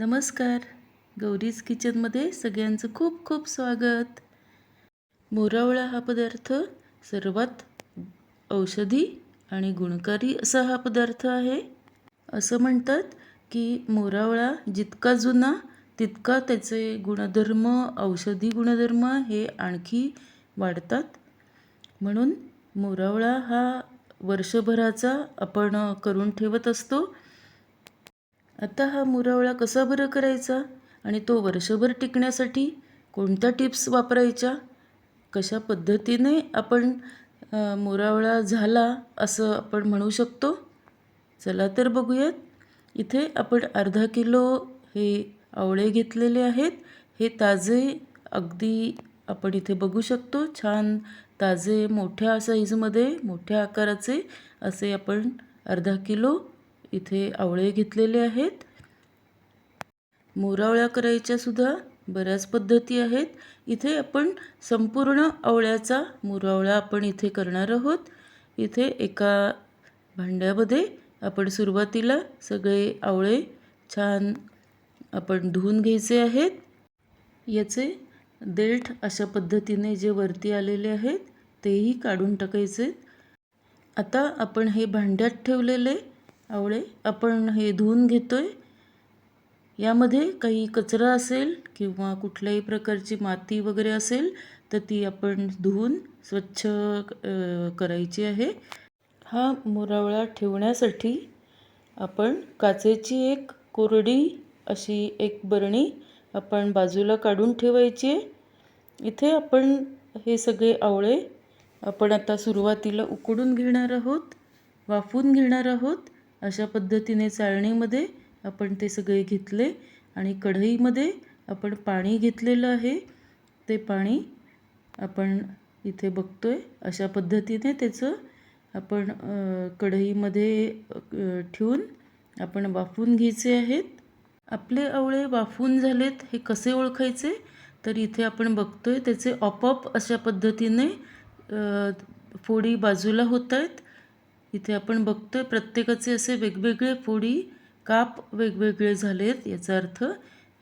नमस्कार. गौरीज किचनमध्ये सगळ्यांचं खूप खूप स्वागत. मोरावळा हा पदार्थ सर्वात औषधी आणि गुणकारी असा हा पदार्थ आहे. असं म्हणतात की मोरावळा जितका जुना तितका त्याचे गुणधर्म औषधी गुणधर्म हे आणखी वाढतात. म्हणून मोरावळा हा वर्षभराचा आपण करून ठेवत असतो. आता हा मुरावळा कसा बरं करायचा आणि तो वर्षभर टिकण्यासाठी कोणत्या टिप्स वापरायच्या? कशा पद्धतीने आपण मुरावळा झाला असं आपण म्हणू शकतो? चला तर बघूयात. इथे आपण अर्धा किलो हे आवळे घेतलेले आहेत. हे ताजे अगदी आपण इथे बघू शकतो. छान ताजे मोठ्या साईजमध्ये मोठ्या आकाराचे असे आपण अर्धा किलो इथे आवळे घेतलेले आहेत. मोरावळ्या करायच्या सुद्धा बऱ्याच पद्धती आहेत. इथे आपण संपूर्ण आवळ्याचा मोरावळा आपण इथे करणार आहोत. इथे एका भांड्यामध्ये आपण सुरुवातीला सगळे आवळे छान आपण धुवून घ्यायचे आहेत. याचे देठ अशा पद्धतीने जे वरती आलेले आहेत तेही काढून टाकायचे. आता आपण हे भांड्यात ठेवलेले आवळे आपण हे धुवून घेतो आहे यामध्ये काही कचरा असेल किंवा कुठल्याही प्रकारची माती वगैरे असेल तर ती आपण धुवून स्वच्छ करायची आहे. हा मुरावळा ठेवण्यासाठी आपण काचेची एक कोरडी अशी एक बरणी आपण बाजूला काढून ठेवायची. आहे इथे आपण हे सगळे आवळे आपण आता सुरुवातीला उकडून घेणार आहोत वाफून घेणार आहोत. अशा पद्धतीने चाळणीमध्ये आपण ते सगळे घेतले आणि कढईमध्ये आपण पाणी घेतलेलं आहे. ते पाणी आपण इथे बघतोय. अशा पद्धतीने त्याचं आपण कढईमध्ये ठेवून आपण वाफून घ्यायचे आहेत. आपले आवळे वाफून झालेत हे कसे ओळखायचे? तर इथे आपण बघतोय त्याचे ऑपअप अशा पद्धतीने फोडी बाजूला होत आहेत इथे आपण बघतोय प्रत्येकाचे असे वेगवेगळे फोडी काप वेगवेगळे झालेत. याचा अर्थ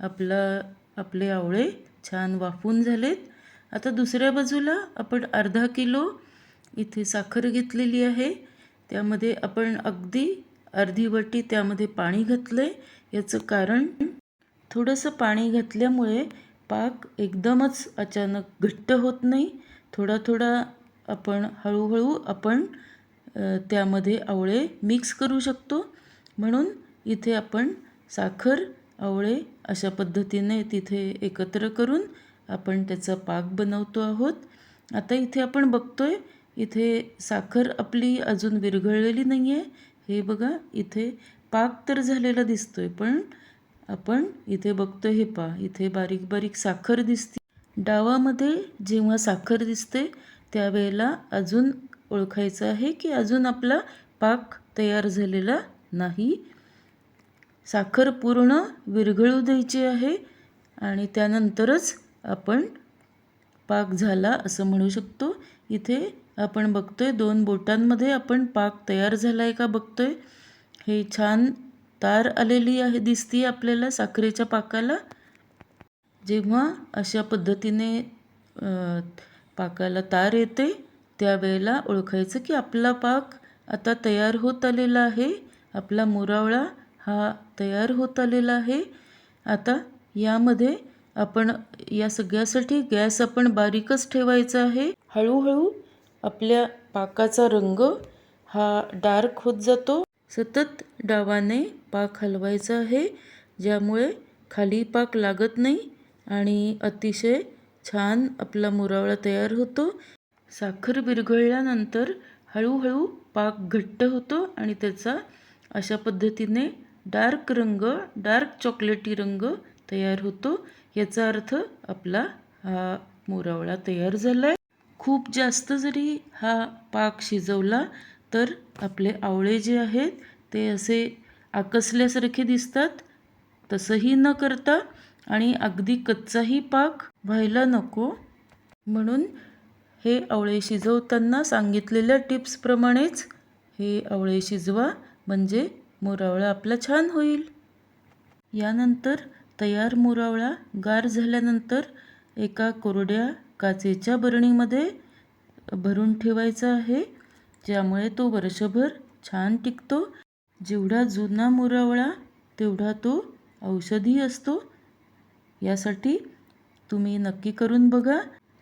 आपला आपले आवळे छान वाफून झालेत. आता दुसऱ्या बाजूला आपण अर्धा किलो इथे साखर घेतलेली आहे. त्यामध्ये आपण अगदी अर्धी वाटी त्यामध्ये पाणी घातलं आहे याचं कारण थोडंसं पाणी घातल्यामुळे पाक एकदमच अचानक घट्ट होत नाही. थोडा थोडा आपण हळूहळू आपण त्यामध्ये आवळे मिक्स करू शकतो. म्हणून इथे आपण साखर आवळे अशा पद्धतीने तिथे एकत्र करून आपण त्याचा पाक बनवतो आहोत. आता इथे आपण बघतो आहे इथे साखर आपली अजून विरघळलेली नाही आहे हे बघा इथे पाक तर झालेला दिसतो आहे पण आपण इथे बघतो हे पा इथे बारीक बारीक साखर दिसते. डावामध्ये जेव्हा साखर दिसते त्यावेळेला अजून ओळखायचं आहे की अजून आपला पाक तयार झालेला नाही. साखर पूर्ण विरघळू द्यायची आहे आणि त्यानंतरच आपण पाक झाला असं म्हणू शकतो. इथे आपण बघतोय दोन बोटांमध्ये आपण पाक तयार झाला आहे का बघतोय. हे छान तार आलेली आहे दिसती आपल्याला साखरेच्या पाकाला. जेव्हा अशा पद्धतीने पाकाला तार येते त्यावेळेला ओळखायचं की आपला पाक आता तयार होत आलेला आहे. आपला मुरावळा हा तयार होत आलेला आहे. आता यामध्ये आपण या सगळ्यासाठी गॅस आपण बारीकच ठेवायचा आहे. हळूहळू आपल्या पाकाचा रंग हा डार्क होत जातो. सतत डावाने पाक हलवायचा आहे ज्यामुळे खाली पाक लागत नाही आणि अतिशय छान आपला मुरावळा तयार होतो. साखर विरघळल्यानंतर हळूहळू पाक घट्ट होतो आणि त्याचा अशा पद्धतीने डार्क रंग डार्क चॉकलेटी रंग तयार होतो. याचा अर्थ आपला हा मोरावळा तयार झाला आहे खूप जास्त जरी हा पाक शिजवला तर आपले आवळे जे आहेत ते असे आकसल्यासारखे दिसतात. तसंही न करता आणि अगदी कच्चाही पाक व्हायला नको. म्हणून हे आवळे शिजवताना सांगितलेल्या टिप्सप्रमाणेच हे आवळे शिजवा म्हणजे मोरावळा आपला छान होईल. यानंतर तयार मुरावळा गार झाल्यानंतर एका कोरड्या काचेच्या बरणीमध्ये भरून ठेवायचा आहे ज्यामुळे तो वर्षभर छान टिकतो. जेवढा जुना मुरावळा तेवढा तो औषधी असतो. यासाठी तुम्ही नक्की करून बघा.